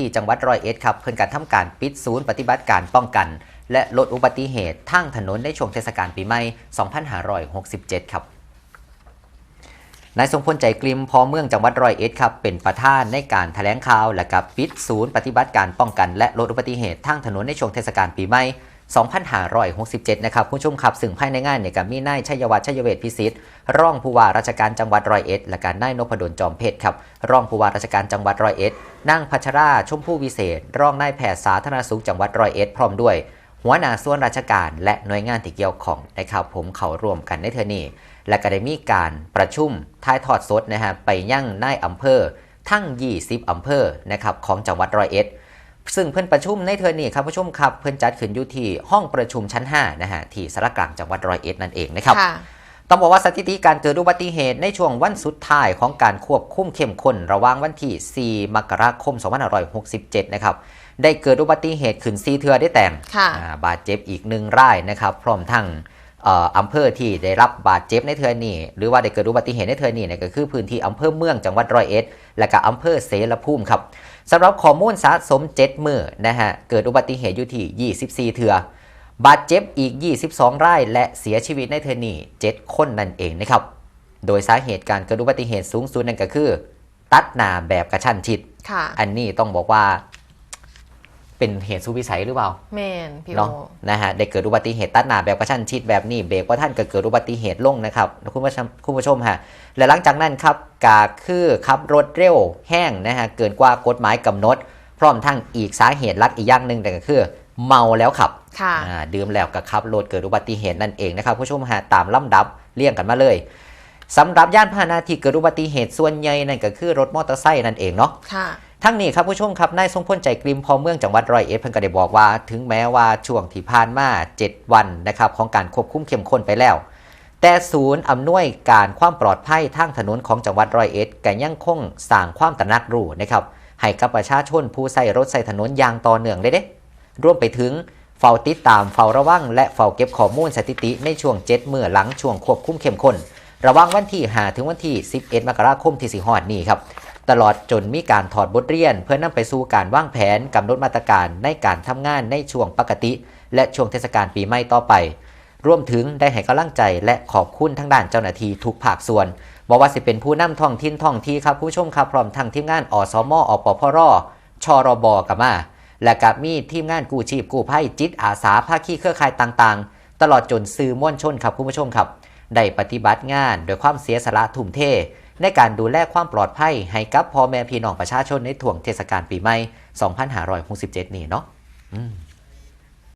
ที่จังหวัดร้อยเอ็ดครับเพิ่นการทำการปิดศูนย์ปฏิบัติการป้องกัน และลดอุบัติเหตุทางถนนในช่วงเทศกาลปีใหม่ 2567 ครับนายทรงพลใจกลิมพอเมืองจังหวัดร้อยเอ็ดครับเป็นประธานในการแถลงข่าวและกับปิดศูนย์ปฏิบัติการป้องกัน และลดอุบัติเหตุทางถนนในช่วงเทศกาลปีใหม่ 2567 นะครับผู้ชมครับ ซึ่งภายในงานเนี่ยก็มีนายชัยวัฒน์ชัยเวทพิสิทธิ์รองผู้ว่าราชการจังหวัดร้อยเอ็ดและการนายนพดลจอมเพชรครับรองผู้ว่าราชการจังหวัดร้อยเอ็ดนางพัชราชมพู่วิเศษ รองนายแพทย์สาธารณสุขจังหวัดร้อยเอ็ดพร้อมด้วย หัวหน้าส่วนราชการและหน่วยงานที่เกี่ยวข้องนะครับผมเขาร่วมกันในเทอนี้และก็ได้มีการประชุมท้ายทอดสดนะฮะไปยั่งนายอำเภอทั้ง 20 อำเภอนะครับของจังหวัดร้อยเอ็ด ซึ่งเพิ่นประชุมในเทอนี้ครับผู้ชมครับเพิ่นจัดขึ้นอยู่ที่ห้องประชุมชั้น5นะฮะที่สารกลางจังหวัดร้อยเอ็ดนั่นเองนะครับค่ะต้องบอกว่าสถิติการเกิดอุบัติเหตุในช่วงวันสุดท้ายของการควบคุมเข้มข้นระหว่างวันที่ 4 มกราคม 2567 นะครับ ได้เกิดอุบัติเหตุขึ้น4เทือได้แต่งค่ะอ่าบาดเจ็บอีกหนึ่งรายนะครับ พร้อมทั้งเอ่ออำเภอที่ได้รับบาดเจ็บในเทือนี้ หรือว่าได้เกิดอุบัติเหตุในเทือนี้เนี่ยก็คือพื้นที่อำเภอเมืองจังหวัดร้อยเอ็ดและก็อำเภอเสรภูมิครับสำหรับข้อมูลสะสม 7 มือนะฮะเกิดอุบัติเหตุอยู่ที่ 24 เทือบาดเจ็บอีก 22 ราย และเสียชีวิตในเทอนี่7คนนั่นเองนะครับโดยสาเหตุการเกิดอุบัติเหตุสูงสุดนั่นก็คือ ตัดหนาแบบกระชั้นชิดค่ะอันนี้ต้องบอกว่า เป็นเหตุสุวิสัยหรือเปล่าแมนพี่โอเนาะนะฮะได้เกิดอุบัติเหตุตัดหนาแบบกระชั้นชิดแบบนี้เบรกว่าท่านก็เกิดอุบัติเหตุลงนะครับคุณผู้ชมคุณผู้ชมฮะและหลังจากนั้นครับกาคือขับรถเร็วแห้งนะฮะเกินกว่ากฎหมายกำหนด พร้อมทั้งอีกสาเหตุหลักอีกอย่างหนึ่งแต่ก็คือ เมาแล้วขับค่ะ อ่าดื่มแล้วก็ขับรถเกิดอุบัติเหตุนั่นเองนะครับผู้ชมฮะตามลำดับเรียงกันมาเลยสำหรับย่านพาหนะที่เกิดอุบัติเหตุส่วนใหญ่นั่นก็คือรถมอเตอร์ไซค์นั่นเองเนาะ ค่ะ ทั้งนี้ครับผู้ชมครับนายทรงพลใจกริมพอเมืองจังหวัดร้อยเอ็ดเพิ่นก็ได้บอกว่า ถึงแม้ว่าช่วงที่ผ่านมา 7 วันนะครับของการควบคุมเข้มข้นไปแล้ว แต่ศูนย์อำนวยการความปลอดภัยทางถนนของจังหวัดร้อยเอ็ดก็ยังคงสร้างความตระหนักรู้นะครับให้กับประชาชนผู้ใช้รถใช้ถนนอย่างต่อเนื่องเลยเด้ร่วมไปถึงเฝ้าติดตามเฝ้าระวัง และเฝ้าเก็บข้อมูลสถิติในช่วง7เมื่อหลังช่วงควบคุมเข้มข้น ระว่างวันที่5ถึงวันที่ 11 มกราคมที่สิฮอดนี้ครับ ตลอดจนมีการถอดบทเรียน เพื่อนำไปสู่การวางแผนกำหนดมาตรการในการทำงานในช่วงปกติ และช่วงเทศกาลปีใหม่ต่อไป รวมถึงได้ให้กำลังใจและขอบคุณทั้งด้านเจ้าหน้าที่ทุกภาคส่วนบอกว่าสิเป็นผู้นำท้องถิ่นท้องที่ครับผู้ชมครับพร้อมทั้งทีมงานอสมอปพรชรบกับมา และกับมีทีมงานกู้ชีพกู้ภัยจิตอาสาภาคีเครือข่ายต่างๆ ตลอดจนสื่อมวลชนครับคุณผู้ชมครับ ได้ปฏิบัติงานโดยความเสียสละทุ่มเท ในการดูแลความปลอดภัยให้กับพ่อแม่พี่น้องประชาชนในถ่วงเทศกาลปีใหม่ 2567 นี่เนาะอืม